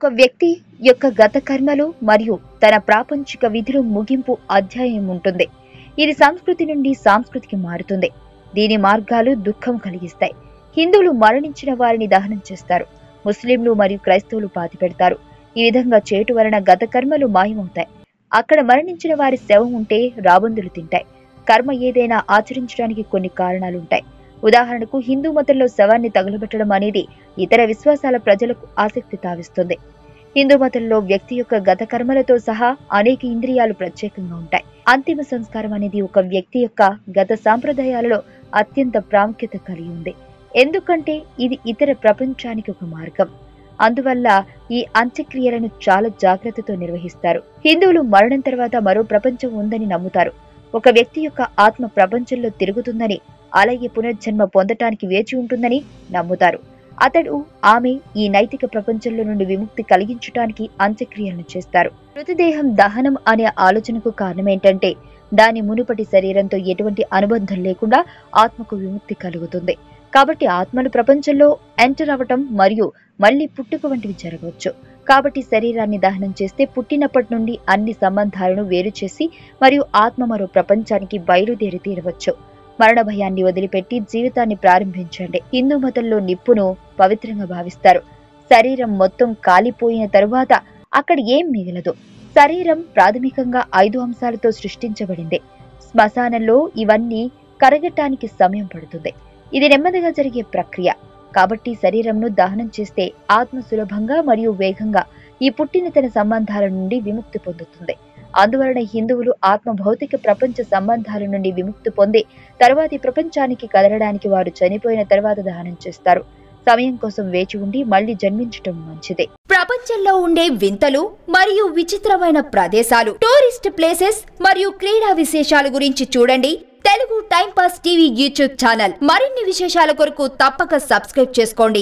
ఒక వ్యక్తి యొక్క గత కర్మలు మరియు తన ప్రాపంచిక విధులు ముగింపు అధ్యాయం ఉంటుంది. ఇది సంస్కృతి నుండి సాంస్కృతికి మారుతుంది. దీని మార్గాలు దుఃఖం కలిగిస్తాయి. హిందువులు మరణించిన వారిని దహనం చేస్తారు. ముస్లింలు మరియు క్రైస్తవులు పాతిపెడతారు ఈ విధంగా చేటు వలన గత కర్మలు మాయమవుతాయి. అక్కడ మరణించిన వారి శవం ఉంటే రాబందులు తింటాయి. కర్మ ఏదైనా ఆచరించడానికి కొన్ని కారణాలుంటాయి ఉదాహరణకు హిందూ మతంలో శవాన్ని తగులబెట్టడం అనేది ఇతర విశ్వాసాల ప్రజలకు ఆసక్తి తావిస్తుంది. హిందూ మతంలో వ్యక్తి యొక్క గత కర్మలతో సహా అనేక ఇంద్రియాలు ప్రత్యేకంగా ఉంటాయి. అంతిమ సంస్కారం అనేది ఒక వ్యక్తి యొక్క గత సాంప్రదాయాలలో అత్యంత ప్రాముఖ్యత కలిగి ఉంది. ఎందుకంటే ఇది ఇతర ప్రపంచానికి ఒక మార్గం. అందువల్ల ఈ అంత్యక్రియలను చాలా జాగ్రత్తతో నిర్వహిస్తారు. హిందువులు మరణం తర్వాత మరో ప్రపంచం ఉందని నమ్ముతారు. ఒక వ్యక్తి యొక్క ఆత్మ ప్రపంచంలో తిరుగుతుందని అలాగే పునర్జన్మ పొందటానికి వేచి ఉంటుందని నమ్ముతారు. అతడు ఆమె ఈ నైతిక ప్రపంచంలో నుండి విముక్తి కలిగించటానికి అంత్యక్రియలను చేస్తారు. మృతదేహం దహనం అనే ఆలోచనకు కారణమేంటంటే దాని మునుపటి శరీరంతో ఎటువంటి అనుబంధం లేకుండా ఆత్మకు విముక్తి కలుగుతుంది. కాబట్టి ఆత్మలు ప్రపంచంలో ఎంటర్ అవ్వటం మరియు మళ్ళీ పుట్టుక వంటివి జరగవచ్చు. కాబట్టి శరీరాన్ని దహనం చేస్తే పుట్టినప్పటి నుండి అన్ని సంబంధాలను వేరు చేసి మరియు ఆత్మ మరో ప్రపంచానికి బయలుదేరి తీరవచ్చు. మరణ భయాన్ని వదిలిపెట్టి జీవితాన్ని ప్రారంభించండి. హిందూ మతంలో నిప్పును పవిత్రంగా భావిస్తారు. శరీరం మొత్తం కాలిపోయిన తరువాత అక్కడ ఏం మిగలదు. శరీరం ప్రాథమికంగా ఐదు అంశాలతో సృష్టించబడింది. శ్మశానంలో ఇవన్నీ కరగటానికి సమయం పడుతుంది. ఇది నెమ్మదిగా జరిగే ప్రక్రియ. కాబట్టి శరీరంను దహనం చేస్తే ఆత్మ సులభంగా మరియు వేగంగా ఈ పుట్టిన తన సంబంధాల నుండి విముక్తి పొందుతుంది. అందువలన హిందువులు ఆత్మ భౌతిక ప్రపంచ సంబంధాల నుండి విముక్తి పొంది తర్వాతి ప్రపంచానికి కదలడానికి వారు చనిపోయిన తర్వాత దహనం చేస్తారు. సమయం కోసం వేచి ఉండి మళ్ళీ జన్మించటం మంచిది. ప్రపంచంలో ఉండే వింతలు మరియు విచిత్రమైన ప్రదేశాలు టూరిస్ట్ ప్లేసెస్ మరియు క్రీడా విశేషాల గురించి చూడండి. Telugu time pass TV YouTube channel. మరిన్ని విశేషాల కొరకు తప్పక సబ్స్క్రైబ్ చేసుకోండి.